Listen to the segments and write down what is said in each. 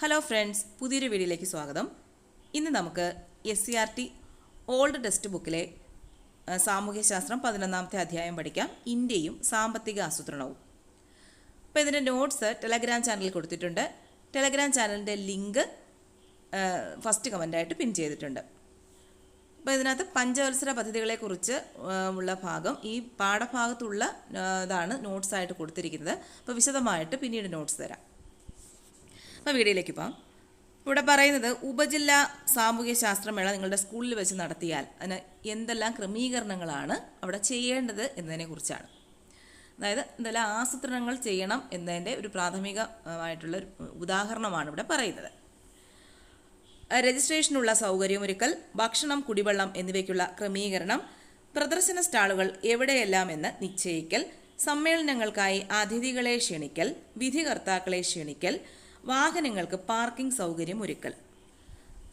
Hello friends പുതിയൊരു വീഡിയോയിലേക്ക് സ്വാഗതം. ഇന്ന് നമുക്ക് S C R T old text ബുക്കിലെ സാമൂഹ്യശാസ്ത്രം പതിനൊന്നാമത്തെ അധ്യായം പഠിക്കാം. ഇന്ത്യയും സാമ്പത്തിക ആസൂത്രണവും. അപ്പോൾ ഇതിന്റെ നോട്ട്സ് ടെലഗ്രാം ചാനലിൽ കൊടുത്തിട്ടുണ്ട്. ടെലഗ്രാം ചാനലിന്റെ ലിങ്ക് ഫസ്റ്റ് കമന്റായിട്ട് പിൻ ചെയ്തിട്ടുണ്ട്. അപ്പോൾ ഇതിനകത്ത് പഞ്ചവത്സര പദ്ധതികളെക്കുറിച്ച് ഉള്ള ഭാഗം ഈ പാഠഭാഗത്തുള്ള ഇതാണ് നോട്ട്സായിട്ട് കൊടുത്തിരിക്കുന്നത്. അപ്പോൾ വിശദമായിട്ട് പിന്നീട് നോട്ട്സ് തരാം. അപ്പോൾ വീഡിയോയിലേക്ക് പോകാം ഇവിടെ പറയുന്നത് ഉപജില്ലാ സാമൂഹ്യ ശാസ്ത്രമേള നിങ്ങളുടെ സ്കൂളിൽ വെച്ച് നടത്തിയാൽ അതിന് എന്തെല്ലാം ക്രമീകരണങ്ങളാണ് അവിടെ ചെയ്യേണ്ടത് എന്നതിനെ കുറിച്ചാണ്. അതായത് എന്തെല്ലാം ആസൂത്രണങ്ങൾ ചെയ്യണം എന്നതിന്റെ ഒരു പ്രാഥമികമായിട്ടുള്ള ഒരു ഉദാഹരണമാണ് ഇവിടെ പറയുന്നത്. രജിസ്ട്രേഷനുള്ള സൗകര്യമൊരുക്കൽ ഭക്ഷണം കുടിവെള്ളം എന്നിവയ്ക്കുള്ള ക്രമീകരണം പ്രദർശന സ്റ്റാളുകൾ എവിടെയെല്ലാം എന്ന് നിശ്ചയിക്കൽ സമ്മേളനങ്ങൾക്കായി അതിഥികളെ ക്ഷണിക്കൽ വിധികർത്താക്കളെ ക്ഷണിക്കൽ വാഹനങ്ങൾക്ക് പാർക്കിംഗ് സൗകര്യം ഒരുക്കൽ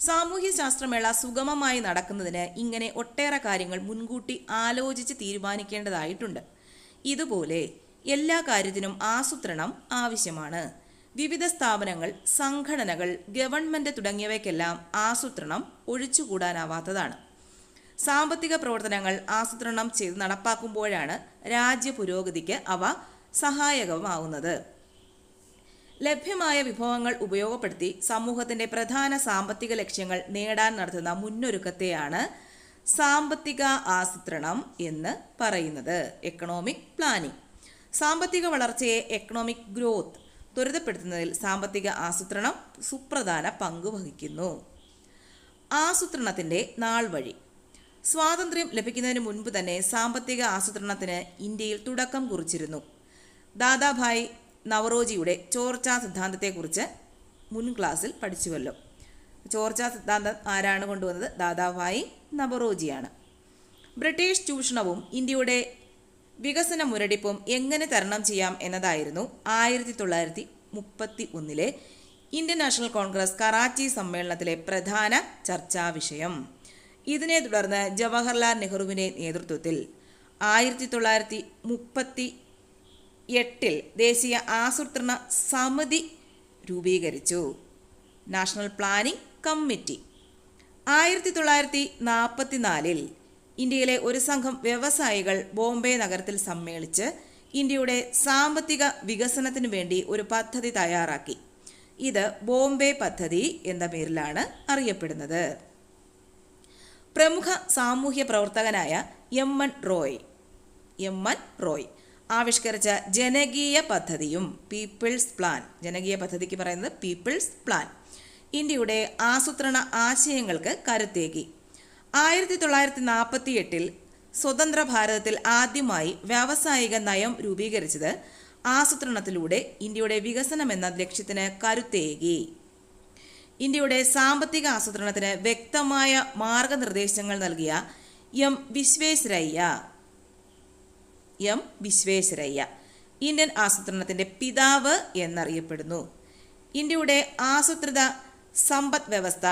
സാമൂഹ്യ ശാസ്ത്രമേള സുഗമമായി നടക്കുന്നതിന് ഇങ്ങനെ ഒട്ടേറെ കാര്യങ്ങൾ മുൻകൂട്ടി ആലോചിച്ച് തീരുമാനിക്കേണ്ടതായിട്ടുണ്ട്. ഇതുപോലെ എല്ലാ കാര്യത്തിനും ആസൂത്രണം ആവശ്യമാണ്. വിവിധ സ്ഥാപനങ്ങൾ സംഘടനകൾ ഗവൺമെന്റ് തുടങ്ങിയവയ്ക്കെല്ലാം ആസൂത്രണം ഒഴിച്ചുകൂടാനാവാത്തതാണ്. സാമ്പത്തിക പ്രവർത്തനങ്ങൾ ആസൂത്രണം ചെയ്ത് നടപ്പാക്കുമ്പോഴാണ് രാജ്യ പുരോഗതിക്ക് അവ സഹായകമാവുന്നത് ലഭ്യമായ വിഭവങ്ങൾ ഉപയോഗപ്പെടുത്തി സമൂഹത്തിന്റെ പ്രധാന സാമ്പത്തിക ലക്ഷ്യങ്ങൾ നേടാൻ നടത്തുന്ന മുന്നൊരുക്കത്തെയാണ് സാമ്പത്തിക ആസൂത്രണം എന്ന് പറയുന്നത്. എക്കണോമിക് പ്ലാനിംഗ് സാമ്പത്തിക വളർച്ചയെ എക്കണോമിക് ഗ്രോത്ത് ത്വരിതപ്പെടുത്തുന്നതിൽ സാമ്പത്തിക ആസൂത്രണം സുപ്രധാന പങ്ക് വഹിക്കുന്നു. ആസൂത്രണത്തിന്റെ നാൾ വഴി. സ്വാതന്ത്ര്യം ലഭിക്കുന്നതിന് മുൻപ് തന്നെ സാമ്പത്തിക ആസൂത്രണത്തിന് ഇന്ത്യയിൽ തുടക്കം കുറിച്ചിരുന്നു. ദാദാഭായ് നവറോജിയുടെ ചോർച്ചാ സിദ്ധാന്തത്തെക്കുറിച്ച് മുൻ ക്ലാസ്സിൽ പഠിച്ചുവല്ലോ. ചോർച്ചാ സിദ്ധാന്തം ആരാണ് കൊണ്ടുവന്നത്? ദാദാഭായി നവറോജിയാണ്. ബ്രിട്ടീഷ് ചൂഷണവും ഇന്ത്യയുടെ വികസന മുരടിപ്പും എങ്ങനെ തരണം ചെയ്യാം എന്നതായിരുന്നു ആയിരത്തി തൊള്ളായിരത്തി മുപ്പത്തി ഒന്നിലെ ഇന്ത്യൻ നാഷണൽ കോൺഗ്രസ് കറാച്ചി സമ്മേളനത്തിലെ പ്രധാന ചർച്ചാ വിഷയം. ഇതിനെ തുടർന്ന് ജവഹർലാൽ നെഹ്റുവിന്റെ നേതൃത്വത്തിൽ ആയിരത്തി തൊള്ളായിരത്തി മുപ്പത്തി എട്ടിൽ ദേശീയ ആസൂത്രണ സമിതി രൂപീകരിച്ചു. National planning committee. ആയിരത്തി തൊള്ളായിരത്തി നാൽപ്പത്തിനാലിൽ ഇന്ത്യയിലെ ഒരു സംഘം വ്യവസായികൾ ബോംബെ നഗരത്തിൽ സമ്മേളിച്ച് ഇന്ത്യയുടെ സാമ്പത്തിക വികസനത്തിനു വേണ്ടി ഒരു പദ്ധതി തയ്യാറാക്കി. ഇത് ബോംബെ പദ്ധതി എന്ന പേരിലാണ് അറിയപ്പെടുന്നത്. പ്രമുഖ സാമൂഹ്യ പ്രവർത്തകനായ M N Roy. M N Roy. ആവിഷ്കരിച്ച ജനകീയ പദ്ധതിയും പീപ്പിൾസ് പ്ലാൻ. ജനകീയ പദ്ധതിക്ക് പറയുന്നത് പീപ്പിൾസ് പ്ലാൻ. ഇന്ത്യയുടെ ആസൂത്രണ ആശയങ്ങൾക്ക് കരുത്തേകി. ആയിരത്തി തൊള്ളായിരത്തി നാൽപ്പത്തി എട്ടിൽ സ്വതന്ത്ര ഭാരതത്തിൽ ആദ്യമായി വ്യാവസായിക നയം രൂപീകരിച്ചത് ആസൂത്രണത്തിലൂടെ ഇന്ത്യയുടെ വികസനം എന്ന ലക്ഷ്യത്തിന് കരുത്തേകി. ഇന്ത്യയുടെ സാമ്പത്തിക ആസൂത്രണത്തിന് വ്യക്തമായ മാർഗനിർദ്ദേശങ്ങൾ നൽകിയ M Visvesvaraya. M Visvesvaraya. Indian ആസൂത്രണത്തിന്റെ പിതാവ് എന്നറിയപ്പെടുന്നു. ഇന്ത്യയുടെ ആസൂത്രിത സമ്പദ് വ്യവസ്ഥ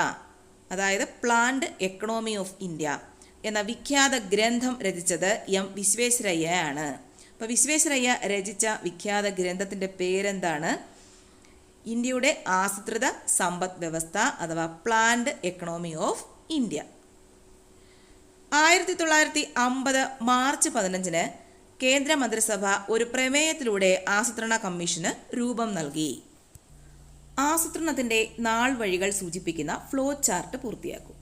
അതായത് പ്ലാൻഡ് എക്കണോമി ഓഫ് ഇന്ത്യ എന്ന വിഖ്യാത ഗ്രന്ഥം രചിച്ചത് എം വിശ്വേശ്വരയ്യയാണ്. അപ്പോൾ വിശ്വേശ്വരയ്യ രചിച്ച വിഖ്യാത ഗ്രന്ഥത്തിന്റെ പേരെന്താണ്? ഇന്ത്യയുടെ ആസൂത്രിത സമ്പദ് വ്യവസ്ഥ അഥവാ പ്ലാൻഡ് എക്കണോമി ഓഫ് ഇന്ത്യ. ആയിരത്തി തൊള്ളായിരത്തി അമ്പത് മാർച്ച് പതിനഞ്ചിന് കേന്ദ്ര മന്ത്രിസഭ ഒരു പ്രമേയത്തിലൂടെ ആസൂത്രണ കമ്മീഷന് രൂപം നൽകി. ആസൂത്രണത്തിന്റെ നാൾ വഴികൾ സൂചിപ്പിക്കുന്ന ഫ്ലോ ചാർട്ട് പൂർത്തിയാക്കും.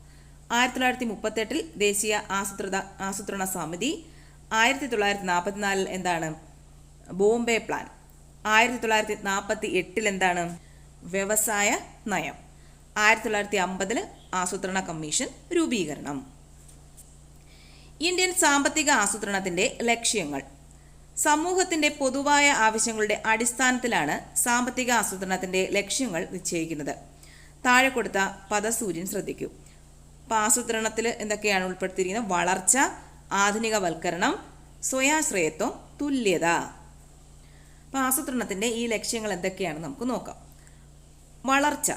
ആയിരത്തി തൊള്ളായിരത്തി മുപ്പത്തെട്ടിൽ ദേശീയ ആസൂത്രിത ആസൂത്രണ സമിതി ആയിരത്തി തൊള്ളായിരത്തി നാൽപ്പത്തിനാലിൽ എന്താണ്? ബോംബെ പ്ലാൻ. ആയിരത്തി തൊള്ളായിരത്തി നാൽപ്പത്തി എട്ടിൽ എന്താണ്? വ്യവസായ നയം. ആയിരത്തി തൊള്ളായിരത്തി അമ്പതിൽ ആസൂത്രണ കമ്മീഷൻ രൂപീകരണം. ഇന്ത്യൻ സാമ്പത്തിക ആസൂത്രണത്തിന്റെ ലക്ഷ്യങ്ങൾ. സമൂഹത്തിന്റെ പൊതുവായ ആവശ്യങ്ങളുടെ അടിസ്ഥാനത്തിലാണ് സാമ്പത്തിക ആസൂത്രണത്തിന്റെ ലക്ഷ്യങ്ങൾ നിശ്ചയിക്കുന്നത്. താഴെ കൊടുത്ത പദസൂര്യൻ ശ്രദ്ധിക്കൂ. അപ്പോൾ ആസൂത്രണത്തിൽ എന്തൊക്കെയാണ് ഉൾപ്പെടുത്തിയിരിക്കുന്നത്? വളർച്ച ആധുനികവൽക്കരണം സ്വയാശ്രയത്വം തുല്യത. അപ്പോൾ ആസൂത്രണത്തിന്റെ ഈ ലക്ഷ്യങ്ങൾ എന്തൊക്കെയാണ് നമുക്ക് നോക്കാം. വളർച്ച.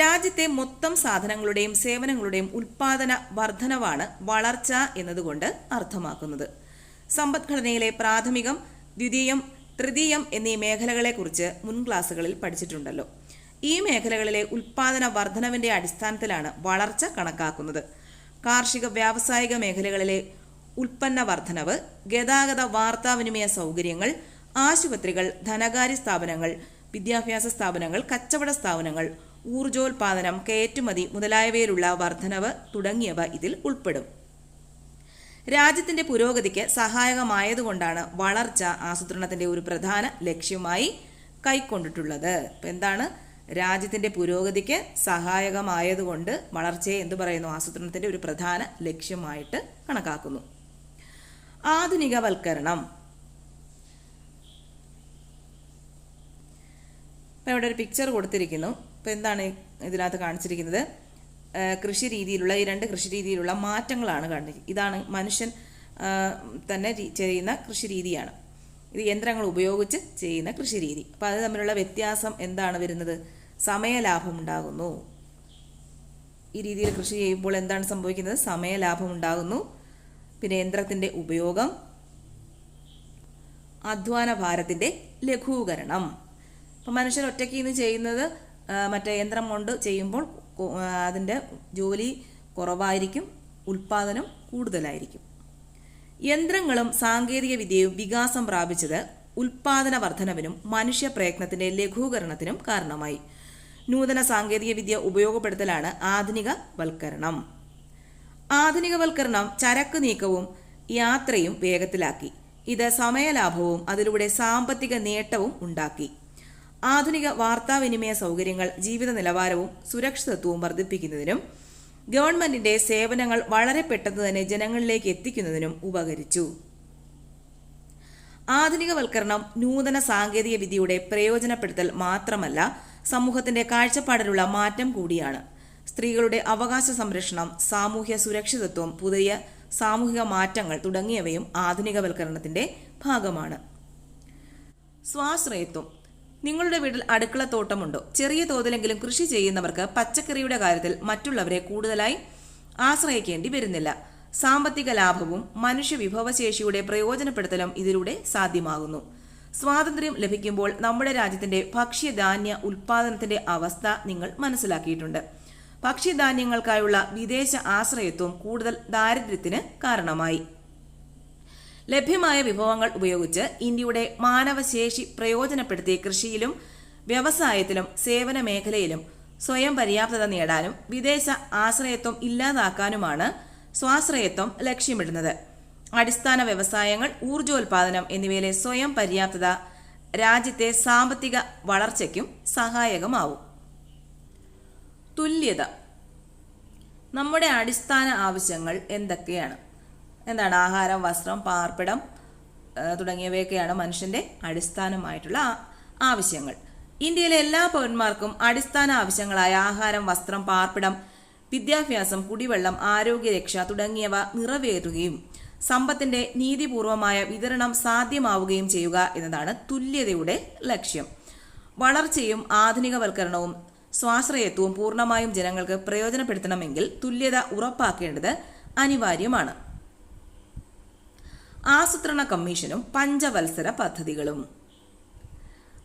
രാജ്യത്തെ മൊത്തം സാധനങ്ങളുടെയും സേവനങ്ങളുടെയും ഉൽപാദന വർധനവാണ് വളർച്ച എന്നതുകൊണ്ട് അർത്ഥമാക്കുന്നത്. സമ്പദ്ഘടനയിലെ പ്രാഥമികം ദ്വിതീയം തൃതീയം എന്നീ മേഖലകളെക്കുറിച്ച് മുൻ ക്ലാസ്സുകളിൽ പഠിച്ചിട്ടുണ്ടല്ലോ. ഈ മേഖലകളിലെ ഉൽപാദന വർധനവിന്റെ അടിസ്ഥാനത്തിലാണ് വളർച്ച കണക്കാക്കുന്നത്. കാർഷിക വ്യാവസായിക മേഖലകളിലെ ഉൽപ്പന്ന വർധനവ് ഗതാഗത വാർത്താവിനിമയ സൗകര്യങ്ങൾ ആശുപത്രികൾ ധനകാര്യ സ്ഥാപനങ്ങൾ വിദ്യാഭ്യാസ സ്ഥാപനങ്ങൾ കച്ചവട സ്ഥാപനങ്ങൾ ഊർജോൽപാദനം കയറ്റുമതി മുതലായവയിലുള്ള വർധനവ് തുടങ്ങിയവ ഇതിൽ ഉൾപ്പെടും. രാജ്യത്തിന്റെ പുരോഗതിക്ക് സഹായകമായതുകൊണ്ടാണ് വളർച്ച ആസൂത്രണത്തിന്റെ ഒരു പ്രധാന ലക്ഷ്യമായി കൈക്കൊണ്ടിട്ടുള്ളത്. ഇപ്പം എന്താണ്? രാജ്യത്തിന്റെ പുരോഗതിക്ക് സഹായകമായതുകൊണ്ട് വളർച്ചയെ എന്ത് പറയുന്നു? ആസൂത്രണത്തിന്റെ ഒരു പ്രധാന ലക്ഷ്യമായിട്ട് കണക്കാക്കുന്നു. ആധുനികവൽക്കരണം. ഇപ്പം ഇവിടെ ഒരു പിക്ചർ കൊടുത്തിരിക്കുന്നു. ഇപ്പം എന്താണ് ഇതിനകത്ത് കാണിച്ചിരിക്കുന്നത്? കൃഷി രീതിയിലുള്ള ഈ രണ്ട് കൃഷി രീതിയിലുള്ള മാറ്റങ്ങളാണ് കണ്ടിരിക്കുന്നത് ഇതാണ് മനുഷ്യൻ തന്നെ ചെയ്യുന്ന കൃഷി രീതിയാണ്. ഇത് യന്ത്രങ്ങൾ ഉപയോഗിച്ച് ചെയ്യുന്ന കൃഷി രീതി. അപ്പോൾ അത് തമ്മിലുള്ള വ്യത്യാസം എന്താണ് വരുന്നത്? സമയലാഭം ഉണ്ടാകുന്നു. ഈ രീതിയിൽ കൃഷി ചെയ്യുമ്പോൾ എന്താണ് സംഭവിക്കുന്നത്? സമയലാഭം ഉണ്ടാകുന്നു. പിന്നെ യന്ത്രത്തിന്റെ ഉപയോഗം അധ്വാന ഭാരത്തിന്റെ ലഘൂകരണം. അപ്പം മനുഷ്യൻ ഒറ്റയ്ക്ക് ഇന്ന് ചെയ്യുന്നത് മറ്റേ യന്ത്രം കൊണ്ട് ചെയ്യുമ്പോൾ അതിന്റെ ജോലി കുറവായിരിക്കും ഉൽപ്പാദനം കൂടുതലായിരിക്കും. യന്ത്രങ്ങളും സാങ്കേതിക വിദ്യയും വികാസം പ്രാപിച്ചത് ഉൽപാദന വർധനവിനും മനുഷ്യ പ്രയത്നത്തിന്റെ ലഘൂകരണത്തിനും കാരണമായി. നൂതന സാങ്കേതിക വിദ്യ ഉപയോഗപ്പെടുത്തലാണ് ആധുനിക വൽക്കരണം. ആധുനികവൽക്കരണം ചരക്ക് നീക്കവും യാത്രയും വേഗത്തിലാക്കി. ഇത് സമയലാഭവും അതിലൂടെ സാമ്പത്തിക നേട്ടവും ഉണ്ടാക്കി. ആധുനിക വാർത്താവിനിമയ സൗകര്യങ്ങൾ ജീവിത നിലവാരവും സുരക്ഷിതത്വവും വർദ്ധിപ്പിക്കുന്നതിനും ഗവൺമെന്റിന്റെ സേവനങ്ങൾ വളരെ പെട്ടെന്ന് തന്നെ ജനങ്ങളിലേക്ക് എത്തിക്കുന്നതിനും ഉപകരിച്ചു. ആധുനികവൽക്കരണം നൂതന സാങ്കേതിക വിദ്യയുടെ പ്രയോജനപ്പെടുത്തൽ മാത്രമല്ല സമൂഹത്തിന്റെ കാഴ്ചപ്പാടിലുള്ള മാറ്റം കൂടിയാണ്. സ്ത്രീകളുടെ അവകാശ സംരക്ഷണം സാമൂഹ്യ സുരക്ഷിതത്വം പുതിയ സാമൂഹിക മാറ്റങ്ങൾ തുടങ്ങിയവയും ആധുനികവൽക്കരണത്തിന്റെ ഭാഗമാണ്. സ്വാശ്രയത്വം നിങ്ങളുടെ വീട്ടിൽ അടുക്കള തോട്ടമുണ്ടോ? ചെറിയ തോതിലെങ്കിലും കൃഷി ചെയ്യുന്നവർക്ക് പച്ചക്കറിയുടെ കാര്യത്തിൽ മറ്റുള്ളവരെ കൂടുതലായി ആശ്രയിക്കേണ്ടി വരുന്നില്ല. സാമ്പത്തിക ലാഭവും മനുഷ്യ വിഭവശേഷിയുടെ പ്രയോജനപ്പെടുത്തലും ഇതിലൂടെ സാധ്യമാകുന്നു. സ്വാതന്ത്ര്യം ലഭിക്കുമ്പോൾ നമ്മുടെ രാജ്യത്തിന്റെ ഭക്ഷ്യധാന്യ ഉൽപാദനത്തിന്റെ അവസ്ഥ നിങ്ങൾ മനസ്സിലാക്കിയിട്ടുണ്ട്. ഭക്ഷ്യധാന്യങ്ങൾക്കായുള്ള വിദേശ ആശ്രയത്വം കൂടുതൽ ദാരിദ്ര്യത്തിന് കാരണമായി. ലഭ്യമായ വിഭവങ്ങൾ ഉപയോഗിച്ച് ഇന്ത്യയുടെ മാനവശേഷി പ്രയോജനപ്പെടുത്തി കൃഷിയിലും വ്യവസായത്തിലും സേവന മേഖലയിലും സ്വയം പര്യാപ്തത നേടാനും വിദേശ ആശ്രയത്വം ഇല്ലാതാക്കാനുമാണ് സ്വാശ്രയത്വം ലക്ഷ്യമിടുന്നത്. അടിസ്ഥാന വ്യവസായങ്ങൾ ഊർജോൽപാദനം എന്നിവയിലെ സ്വയം പര്യാപ്തത രാജ്യത്തെ സാമ്പത്തിക വളർച്ചയ്ക്കും സഹായകമാവും. തുല്യത. നമ്മുടെ അടിസ്ഥാന ആവശ്യങ്ങൾ എന്തൊക്കെയാണ്? എന്താണ് ആഹാരം വസ്ത്രം പാർപ്പിടം തുടങ്ങിയവയൊക്കെയാണ് മനുഷ്യന്റെ അടിസ്ഥാനമായിട്ടുള്ള ആവശ്യങ്ങൾ. ഇന്ത്യയിലെ എല്ലാ പൗരന്മാർക്കും അടിസ്ഥാന ആവശ്യങ്ങളായ ആഹാരം വസ്ത്രം പാർപ്പിടം വിദ്യാഭ്യാസം കുടിവെള്ളം ആരോഗ്യരക്ഷ തുടങ്ങിയവ നിറവേറുകയും സമ്പത്തിന്റെ നീതിപൂർവമായ വിതരണം സാധ്യമാവുകയും ചെയ്യുക എന്നതാണ് തുല്യതയുടെ ലക്ഷ്യം. വളർച്ചയും ആധുനികവൽക്കരണവും സ്വാശ്രയത്വവും പൂർണമായും ജനങ്ങൾക്ക് പ്രയോജനപ്പെടുത്തണമെങ്കിൽ തുല്യത ഉറപ്പാക്കേണ്ടത് അനിവാര്യമാണ്. ആസൂത്രണ കമ്മീഷനും പഞ്ചവത്സര പദ്ധതികളും.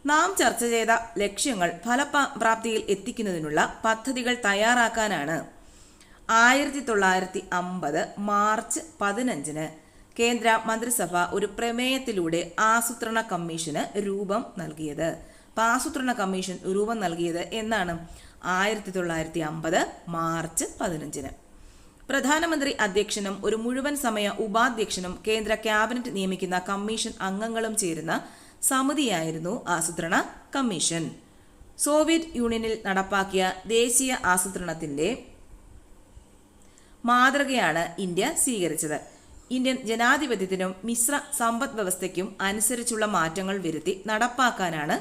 നാം ചർച്ച ചെയ്ത ലക്ഷ്യങ്ങൾ ഫലപ്രാപ്തിയിൽ എത്തിക്കുന്നതിനുള്ള പദ്ധതികൾ തയ്യാറാക്കാനാണ്. ആയിരത്തി തൊള്ളായിരത്തി അമ്പത് മാർച്ച് പതിനഞ്ചിന് കേന്ദ്ര മന്ത്രിസഭ ഒരു പ്രമേയത്തിലൂടെ ആസൂത്രണ കമ്മീഷന് രൂപം നൽകിയത്. ആസൂത്രണ കമ്മീഷൻ രൂപം നൽകിയത് എന്നാണ്? ആയിരത്തി തൊള്ളായിരത്തി അമ്പത് മാർച്ച് പതിനഞ്ചിന്. പ്രധാനമന്ത്രി അധ്യക്ഷനും ഒരു മുഴുവൻ സമയ ഉപാധ്യക്ഷനും കേന്ദ്ര ക്യാബിനറ്റ് നിയമിക്കുന്ന കമ്മീഷൻ അംഗങ്ങളും ചേരുന്ന സമിതിയായിരുന്നു ആസൂത്രണ കമ്മീഷൻ. സോവിയറ്റ് യൂണിയനിൽ നടപ്പാക്കിയ ദേശീയ ആസൂത്രണത്തിന്റെ മാതൃകയാണ് ഇന്ത്യ സ്വീകരിച്ചത്. ഇന്ത്യൻ ജനാധിപത്യത്തിനും മിശ്ര സമ്പദ് വ്യവസ്ഥയ്ക്കും അനുസരിച്ചുള്ള മാറ്റങ്ങൾ വരുത്തി നടപ്പാക്കാനാണ്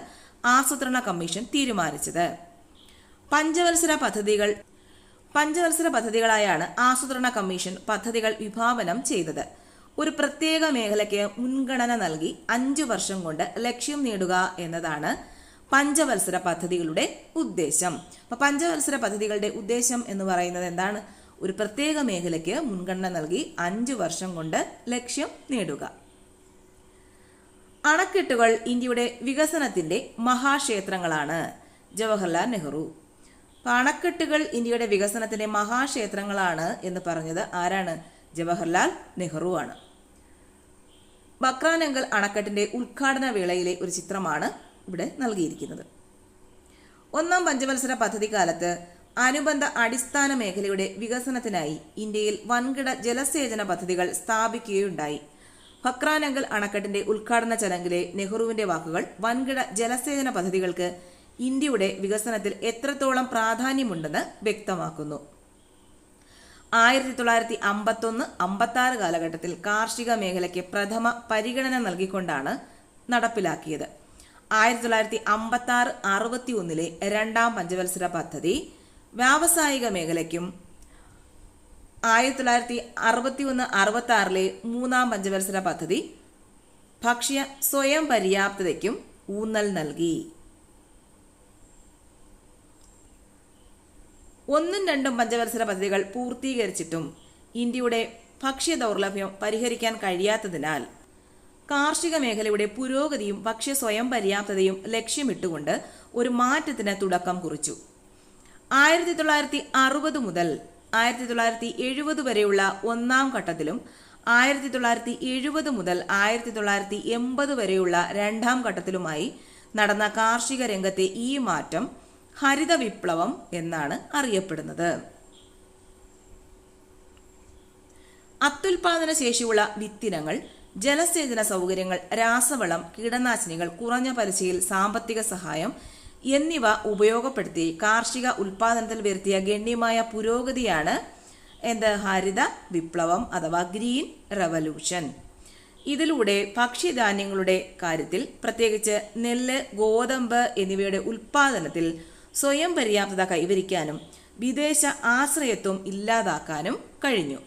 ആസൂത്രണ കമ്മീഷൻ തീരുമാനിച്ചത്. പഞ്ചവത്സര പദ്ധതികൾ പഞ്ചവത്സര പദ്ധതികളായാണ് ആസൂത്രണ കമ്മീഷൻ പദ്ധതികൾ വിഭാവനം ചെയ്തത്. ഒരു പ്രത്യേക മേഖലയ്ക്ക് മുൻഗണന നൽകി അഞ്ചു വർഷം കൊണ്ട് ലക്ഷ്യം നേടുക എന്നതാണ് പഞ്ചവത്സര പദ്ധതികളുടെ ഉദ്ദേശം. അപ്പൊ പഞ്ചവത്സര പദ്ധതികളുടെ ഉദ്ദേശം എന്ന് പറയുന്നത് എന്താണ്? ഒരു പ്രത്യേക മേഖലയ്ക്ക് മുൻഗണന നൽകി അഞ്ചു വർഷം കൊണ്ട് ലക്ഷ്യം നേടുക. അണക്കെട്ടുകൾ ഇന്ത്യയുടെ വികസനത്തിന്റെ മഹാക്ഷേത്രങ്ങളാണ്. ജവഹർലാൽ നെഹ്റു അപ്പോൾ അണക്കെട്ടുകൾ ഇന്ത്യയുടെ വികസനത്തിന്റെ മഹാക്ഷേത്രങ്ങളാണ് എന്ന് പറഞ്ഞത് ആരാണ്? ജവഹർലാൽ നെഹ്റു ആണ് ബക്രാനങ്കൽ അണക്കെട്ടിന്റെ ഉദ്ഘാടന വേളയിലെ ഒരു ചിത്രമാണ് ഇവിടെ നൽകിയിരിക്കുന്നത്. ഒന്നാം പഞ്ചവത്സര പദ്ധതി കാലത്ത് അനുബന്ധ അടിസ്ഥാന മേഖലയുടെ വികസനത്തിനായി ഇന്ത്യയിൽ വൻകിട ജലസേചന പദ്ധതികൾ സ്ഥാപിക്കുകയുണ്ടായി. ഫക്രാനങ്കൽ അണക്കെട്ടിന്റെ ഉദ്ഘാടന ചടങ്ങിലെ നെഹ്റുവിന്റെ വാക്കുകൾ വൻകിട ജലസേചന പദ്ധതികൾക്ക് ഇന്ത്യയുടെ വികസനത്തിൽ എത്രത്തോളം പ്രാധാന്യമുണ്ടെന്ന് വ്യക്തമാക്കുന്നു. ആയിരത്തി തൊള്ളായിരത്തി അമ്പത്തൊന്ന് അമ്പത്തി ആറ് കാലഘട്ടത്തിൽ കാർഷിക മേഖലയ്ക്ക് പ്രഥമ പരിഗണന നൽകിക്കൊണ്ടാണ് നടപ്പിലാക്കിയത്. ആയിരത്തി തൊള്ളായിരത്തി അമ്പത്തി ആറ് അറുപത്തി ഒന്നിലെ രണ്ടാം പഞ്ചവത്സര പദ്ധതി വ്യാവസായിക മേഖലയ്ക്കും ആയിരത്തി തൊള്ളായിരത്തി അറുപത്തി ഒന്ന് അറുപത്തി ആറിലെ മൂന്നാം പഞ്ചവത്സര പദ്ധതി ഭക്ഷ്യ സ്വയം പര്യാപ്തതയ്ക്കും ഊന്നൽ നൽകി. ഒന്നും രണ്ടും പഞ്ചവത്സര പദ്ധതികൾ പൂർത്തീകരിച്ചിട്ടും ഇന്ത്യയുടെ ഭക്ഷ്യ ദൗർലഭ്യം പരിഹരിക്കാൻ കഴിയാത്തതിനാൽ കാർഷിക മേഖലയുടെ പുരോഗതിയും ഭക്ഷ്യ സ്വയം പര്യാപ്തതയും ലക്ഷ്യമിട്ടുകൊണ്ട് ഒരു മാറ്റത്തിന് തുടക്കം കുറിച്ചു. ആയിരത്തി തൊള്ളായിരത്തി അറുപത് മുതൽ ആയിരത്തി തൊള്ളായിരത്തി എഴുപത് വരെയുള്ള ഒന്നാം ഘട്ടത്തിലും ആയിരത്തി തൊള്ളായിരത്തി എഴുപത് മുതൽ ആയിരത്തി തൊള്ളായിരത്തി എൺപത് വരെയുള്ള രണ്ടാം ഘട്ടത്തിലുമായി നടന്ന കാർഷിക രംഗത്തെ ഈ മാറ്റം ഹരിത വിപ്ലവം എന്നാണ് അറിയപ്പെടുന്നത്. അത്യുൽപാദന ശേഷിയുള്ള വിത്തിനങ്ങൾ ജലസേചന സൗകര്യങ്ങൾ രാസവളം കീടനാശിനികൾ കുറഞ്ഞ പലിശയിൽ സാമ്പത്തിക സഹായം എന്നിവ ഉപയോഗപ്പെടുത്തി കാർഷിക ഉൽപാദനത്തിൽ വരുത്തിയ ഗണ്യമായ പുരോഗതിയാണ് എന്ത്? ഹരിത വിപ്ലവം അഥവാ ഗ്രീൻ റവല്യൂഷൻ. ഇതിലൂടെ ഭക്ഷ്യധാന്യങ്ങളുടെ കാര്യത്തിൽ പ്രത്യേകിച്ച് നെല്ല് ഗോതമ്പ് എന്നിവയുടെ ഉൽപാദനത്തിൽ സ്വയം പര്യാപ്തത കൈവരിക്കാനും വിദേശ ആശ്രയത്വം ഇല്ലാതാക്കാനും കഴിഞ്ഞു.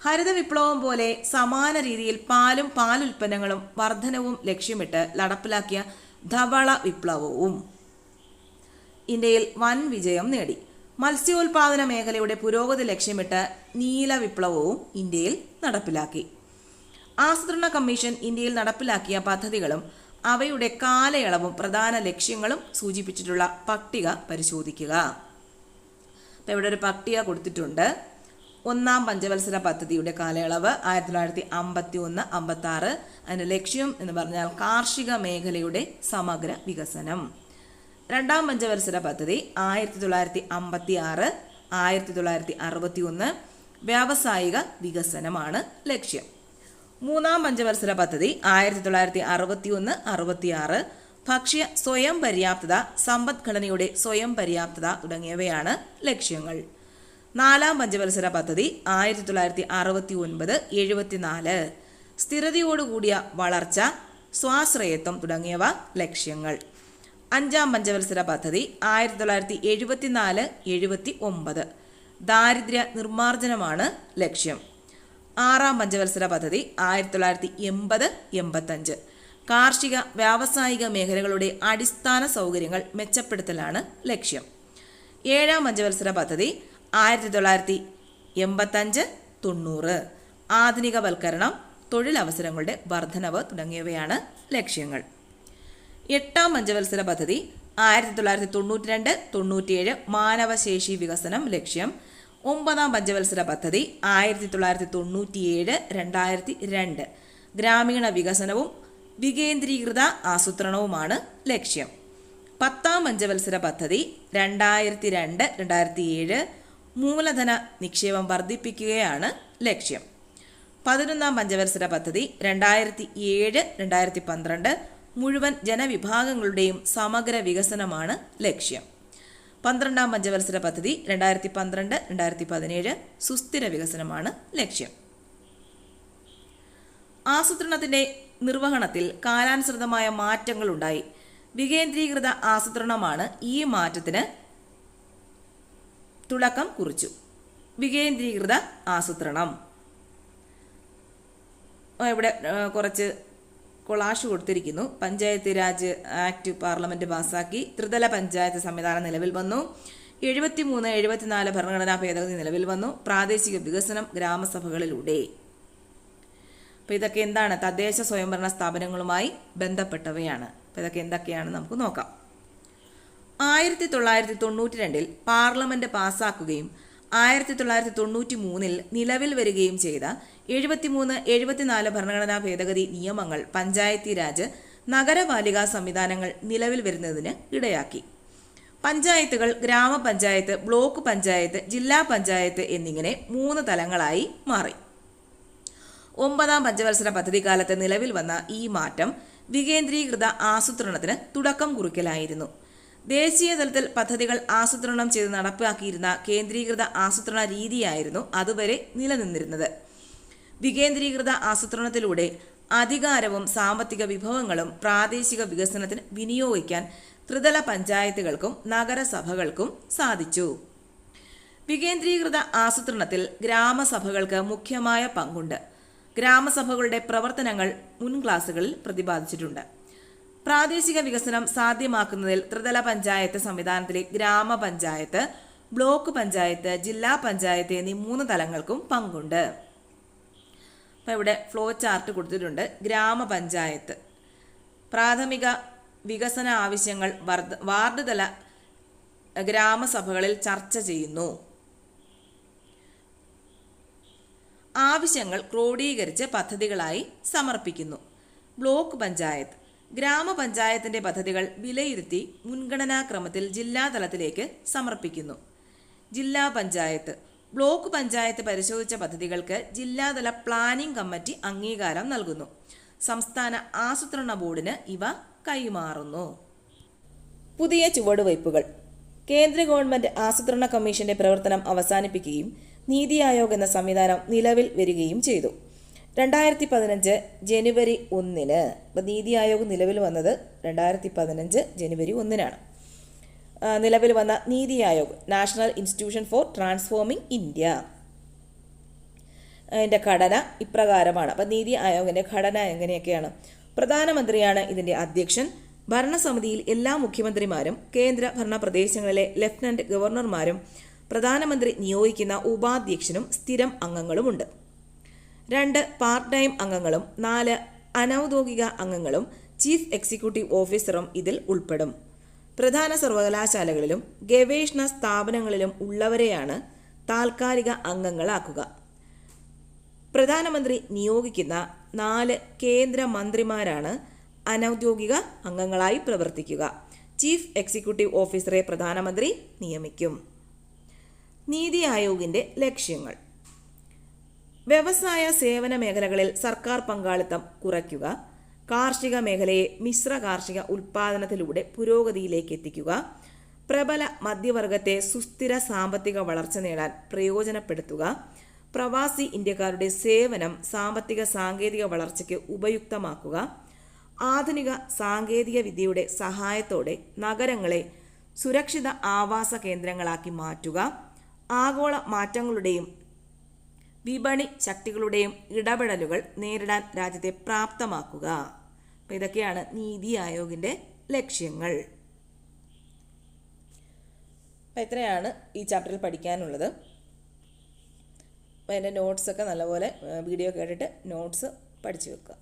ഹരിത വിപ്ലവം പോലെ സമാന രീതിയിൽ പാലും പാലുൽപ്പന്നങ്ങളും വർധനവും ലക്ഷ്യമിട്ട് നടപ്പിലാക്കിയ ധവള വിപ്ലവവും. ഇന്ത്യയിൽ വൻ വിജയം നേടി. മത്സ്യോൽപാദന മേഖലയുടെ പുരോഗതി ലക്ഷ്യമിട്ട് നീല വിപ്ലവവും ഇന്ത്യയിൽ നടപ്പിലാക്കി. ആസൂത്രണ കമ്മീഷൻ ഇന്ത്യയിൽ നടപ്പിലാക്കിയ പദ്ധതികളും അവയുടെ കാലയളവും പ്രധാന ലക്ഷ്യങ്ങളും സൂചിപ്പിച്ചിട്ടുള്ള പട്ടിക പരിശോധിക്കുക. അപ്പോൾ ഇവിടെ ഒരു പട്ടിക കൊടുത്തിട്ടുണ്ട്. ഒന്നാം പഞ്ചവത്സര പദ്ധതിയുടെ കാലയളവ് ആയിരത്തി തൊള്ളായിരത്തി അമ്പത്തി ഒന്ന് അമ്പത്തി ആറ് അതിന്റെ ലക്ഷ്യം എന്ന് പറഞ്ഞാൽ കാർഷിക മേഖലയുടെ സമഗ്ര വികസനം. രണ്ടാം പഞ്ചവത്സര പദ്ധതി ആയിരത്തി തൊള്ളായിരത്തി അമ്പത്തി ആറ് ആയിരത്തി തൊള്ളായിരത്തി അറുപത്തി ഒന്ന് വ്യാവസായിക വികസനമാണ് ലക്ഷ്യം. മൂന്നാം പഞ്ചവത്സര പദ്ധതി ആയിരത്തി തൊള്ളായിരത്തി അറുപത്തി ഒന്ന് അറുപത്തി ആറ് ഭക്ഷ്യ സ്വയം പര്യാപ്തത സമ്പദ്ഘടനയുടെ സ്വയം പര്യാപ്തത തുടങ്ങിയവയാണ് ലക്ഷ്യങ്ങൾ. നാലാം പഞ്ചവത്സര പദ്ധതി ആയിരത്തി തൊള്ളായിരത്തി അറുപത്തി ഒൻപത് എഴുപത്തിനാല് സ്ഥിരതയോടുകൂടിയ വളർച്ച സ്വാശ്രയത്വം തുടങ്ങിയവ ലക്ഷ്യങ്ങൾ. അഞ്ചാം പഞ്ചവത്സര പദ്ധതി ആയിരത്തി തൊള്ളായിരത്തി എഴുപത്തിനാല് എഴുപത്തി ഒമ്പത് ദാരിദ്ര്യ നിർമ്മാർജനമാണ് ലക്ഷ്യം. ആറാം പഞ്ചവത്സര പദ്ധതി ആയിരത്തി തൊള്ളായിരത്തി എൺപത് എൺപത്തഞ്ച്. കാർഷിക വ്യാവസായിക മേഖലകളുടെ അടിസ്ഥാന സൗകര്യങ്ങൾ മെച്ചപ്പെടുത്തലാണ് ലക്ഷ്യം. ഏഴാം പഞ്ചവത്സര പദ്ധതി ആയിരത്തി തൊള്ളായിരത്തി എൺപത്തഞ്ച് തൊണ്ണൂറ്. ആധുനികവൽക്കരണം തൊഴിലവസരങ്ങളുടെ വർധനവ് തുടങ്ങിയവയാണ് ലക്ഷ്യങ്ങൾ. എട്ടാം പഞ്ചവത്സര പദ്ധതി ആയിരത്തി തൊള്ളായിരത്തി തൊണ്ണൂറ്റി രണ്ട് തൊണ്ണൂറ്റിയേഴ് മാനവശേഷി വികസനം ലക്ഷ്യം. ഒമ്പതാം പഞ്ചവത്സര പദ്ധതി ആയിരത്തി തൊള്ളായിരത്തി തൊണ്ണൂറ്റിയേഴ് രണ്ടായിരത്തി രണ്ട് ഗ്രാമീണ വികസനവും വികേന്ദ്രീകൃത ആസൂത്രണവുമാണ് ലക്ഷ്യം. പത്താം പഞ്ചവത്സര പദ്ധതി രണ്ടായിരത്തി രണ്ട് രണ്ടായിരത്തി ഏഴ് മൂലധന നിക്ഷേപം വർദ്ധിപ്പിക്കുകയാണ് ലക്ഷ്യം. പതിനൊന്നാം പഞ്ചവത്സര പദ്ധതി രണ്ടായിരത്തി ഏഴ് രണ്ടായിരത്തി പന്ത്രണ്ട് മുഴുവൻ ജനവിഭാഗങ്ങളുടെയും സമഗ്ര വികസനമാണ് ലക്ഷ്യം. പന്ത്രണ്ടാം പഞ്ചവത്സര പദ്ധതി രണ്ടായിരത്തി പന്ത്രണ്ട് രണ്ടായിരത്തി പതിനേഴ് സുസ്ഥിര വികസനമാണ് ലക്ഷ്യം. ആസൂത്രണത്തിന്റെ നിർവഹണത്തിൽ കാലാനുസൃതമായ മാറ്റങ്ങൾ ഉണ്ടായി വികേന്ദ്രീകൃത ആസൂത്രണമാണ് ഈ മാറ്റത്തിന് തുടക്കം കുറിച്ചു. വികേന്ദ്രീകൃത ആസൂത്രണം. ഇവിടെ കുറച്ച് കൊളാഷ് കൊടുത്തിരിക്കുന്നു. പഞ്ചായത്ത് രാജ് ആക്ട് പാർലമെന്റ് പാസാക്കി. ത്രിതല പഞ്ചായത്ത് സംവിധാനം നിലവിൽ വന്നു. എഴുപത്തിമൂന്ന് എഴുപത്തിനാല് ഭരണഘടനാ ഭേദഗതി നിലവിൽ വന്നു. പ്രാദേശിക വികസനം ഗ്രാമസഭകളിലൂടെ. അപ്പോൾ ഇതൊക്കെ എന്താണ്? തദ്ദേശ സ്വയംഭരണ സ്ഥാപനങ്ങളുമായി ബന്ധപ്പെട്ടവയാണ്. അപ്പോൾ ഇതൊക്കെ എന്തൊക്കെയാണ് നമുക്ക് നോക്കാം. ആയിരത്തി തൊള്ളായിരത്തി തൊണ്ണൂറ്റി രണ്ടിൽ പാർലമെന്റ് പാസാക്കുകയും ആയിരത്തി തൊള്ളായിരത്തി തൊണ്ണൂറ്റി മൂന്നിൽ നിലവിൽ വരികയും ചെയ്ത എഴുപത്തിമൂന്ന് എഴുപത്തിനാല് ഭരണഘടനാ ഭേദഗതി നിയമങ്ങൾ പഞ്ചായത്തി രാജ് നഗരപാലിക സംവിധാനങ്ങൾ നിലവിൽ വരുന്നതിന് ഇടയാക്കി. പഞ്ചായത്തുകൾ ഗ്രാമപഞ്ചായത്ത് ബ്ലോക്ക് പഞ്ചായത്ത് ജില്ലാ പഞ്ചായത്ത് എന്നിങ്ങനെ മൂന്ന് തലങ്ങളായി മാറി. ഒമ്പതാം പഞ്ചവത്സര പദ്ധതി കാലത്ത് നിലവിൽ വന്ന ഈ മാറ്റം വികേന്ദ്രീകൃത ആസൂത്രണത്തിന് തുടക്കം കുറിക്കലായിരുന്നു. ദേശീയ തലത്തിൽ പദ്ധതികൾ ആസൂത്രണം ചെയ്ത് നടപ്പാക്കിയിരുന്ന കേന്ദ്രീകൃത ആസൂത്രണ രീതിയായിരുന്നു അതുവരെ നിലനിന്നിരുന്നത്. വികേന്ദ്രീകൃത ആസൂത്രണത്തിലൂടെ അധികാരവും സാമ്പത്തിക വിഭവങ്ങളും പ്രാദേശിക വികസനത്തിന് വിനിയോഗിക്കാൻ ത്രിതല പഞ്ചായത്തുകൾക്കും നഗരസഭകൾക്കും സാധിച്ചു. വികേന്ദ്രീകൃത ആസൂത്രണത്തിൽ ഗ്രാമസഭകൾക്ക് മുഖ്യമായ പങ്കുണ്ട്. ഗ്രാമസഭകളുടെ പ്രവർത്തനങ്ങൾ മുൻ ക്ലാസുകളിൽ പ്രതിപാദിച്ചിട്ടുണ്ട്. പ്രാദേശിക വികസനം സാധ്യമാക്കുന്നതിൽ ത്രിതല പഞ്ചായത്ത് സംവിധാനത്തിലെ ഗ്രാമപഞ്ചായത്ത് ബ്ലോക്ക് പഞ്ചായത്ത് ജില്ലാ പഞ്ചായത്ത് എന്നീ മൂന്ന് തലങ്ങൾക്കും പങ്കുണ്ട്. അപ്പോൾ ഇവിടെ ഫ്ലോ ചാർട്ട് കൊടുത്തിട്ടുണ്ട്. ഗ്രാമപഞ്ചായത്ത്. പ്രാഥമിക വികസന ആവശ്യങ്ങൾ വാർഡ് തല ഗ്രാമസഭകളിൽ ചർച്ച ചെയ്യുന്നു. ആവശ്യങ്ങൾ ക്രോഡീകരിച്ച് പദ്ധതികളായി സമർപ്പിക്കുന്നു. ബ്ലോക്ക് പഞ്ചായത്ത്. ഗ്രാമപഞ്ചായത്തിന്റെ പദ്ധതികൾ വിലയിരുത്തി മുൻഗണനാക്രമത്തിൽ ജില്ലാതലത്തിലേക്ക് സമർപ്പിക്കുന്നു. ജില്ലാ പഞ്ചായത്ത്. ബ്ലോക്ക് പഞ്ചായത്ത് പരിശോധിച്ച പദ്ധതികൾക്ക് ജില്ലാതല പ്ലാനിംഗ് കമ്മിറ്റി അംഗീകാരം നൽകുന്നു. സംസ്ഥാന ആസൂത്രണ ബോർഡിന് ഇവ കൈമാറുന്നു. പുതിയ ചുവടുവയ്പ്പുകൾ. കേന്ദ്ര ഗവൺമെന്റ് ആസൂത്രണ കമ്മീഷന്റെ പ്രവർത്തനം അവസാനിപ്പിക്കുകയും നീതി ആയോഗ് എന്ന സംവിധാനം നിലവിൽ വരികയും ചെയ്തു. രണ്ടായിരത്തി പതിനഞ്ച് ജനുവരി ഒന്നിന്. നീതി ആയോഗ് നിലവിൽ വന്നത് രണ്ടായിരത്തി പതിനഞ്ച് ജനുവരി ഒന്നിനാണ്. നിലവിൽ വന്ന NITI Aayog national institution for transforming India അതിന്റെ ഘടന ഇപ്രകാരമാണ്. അപ്പം നീതി ആയോഗിന്റെ ഘടന എങ്ങനെയൊക്കെയാണ്? പ്രധാനമന്ത്രിയാണ് ഇതിന്റെ അധ്യക്ഷൻ. ഭരണസമിതിയിൽ എല്ലാ മുഖ്യമന്ത്രിമാരും കേന്ദ്ര ഭരണ പ്രദേശങ്ങളിലെ ലഫ്റ്റനന്റ് ഗവർണർമാരും പ്രധാനമന്ത്രി നിയോഗിക്കുന്ന ഉപാധ്യക്ഷനും സ്ഥിരം അംഗങ്ങളുമുണ്ട്. രണ്ട് പാർട്ട് ടൈം അംഗങ്ങളും നാല് അനൗദ്യോഗിക അംഗങ്ങളും ചീഫ് എക്സിക്യൂട്ടീവ് ഓഫീസറും ഇതിൽ ഉൾപ്പെടും. പ്രധാന സർവകലാശാലകളിലും ഗവേഷണ സ്ഥാപനങ്ങളിലും ഉള്ളവരെയാണ് താൽക്കാലിക അംഗങ്ങളാക്കുക. പ്രധാനമന്ത്രി നിയോഗിക്കുന്ന നാല് കേന്ദ്ര മന്ത്രിമാരാണ് അനൗദ്യോഗിക അംഗങ്ങളായി പ്രവർത്തിക്കുക. ചീഫ് എക്സിക്യൂട്ടീവ് ഓഫീസറെ പ്രധാനമന്ത്രി നിയമിക്കും. നീതി ആയോഗിന്റെ ലക്ഷ്യങ്ങൾ. വ്യവസായ സേവന മേഖലകളിൽ സർക്കാർ പങ്കാളിത്തം കുറയ്ക്കുക. കാർഷിക മേഖലയെ മിശ്ര കാർഷിക ഉൽപാദനത്തിലൂടെ പുരോഗതിയിലേക്ക് എത്തിക്കുക. പ്രബല മധ്യവർഗത്തെ സുസ്ഥിര സാമ്പത്തിക വളർച്ച നേടാൻ പ്രയോജനപ്പെടുത്തുക. പ്രവാസി ഇന്ത്യക്കാരുടെ സേവനം സാമ്പത്തിക സാങ്കേതിക വളർച്ചയ്ക്ക് ഉപയുക്തമാക്കുക. ആധുനിക സാങ്കേതിക വിദ്യയുടെ സഹായത്തോടെ നഗരങ്ങളെ സുരക്ഷിത ആവാസ കേന്ദ്രങ്ങളാക്കി മാറ്റുക. ആഗോള മാറ്റങ്ങളുടെയും വിപണി ശക്തികളുടെയും ഇടപെടലുകൾ നേരിടാൻ രാജ്യത്തെ പ്രാപ്തമാക്കുക. അപ്പം ഇതൊക്കെയാണ് നീതി ആയോഗിന്റെ ലക്ഷ്യങ്ങൾ. അപ്പം ഇത്രയാണ് ഈ ചാപ്റ്ററിൽ പഠിക്കാനുള്ളത്. അപ്പോൾ അതിന്റെ നോട്ട്സൊക്കെ നല്ലപോലെ വീഡിയോ കേട്ടിട്ട് നോട്ട്സ് പഠിച്ചു വെക്കുക.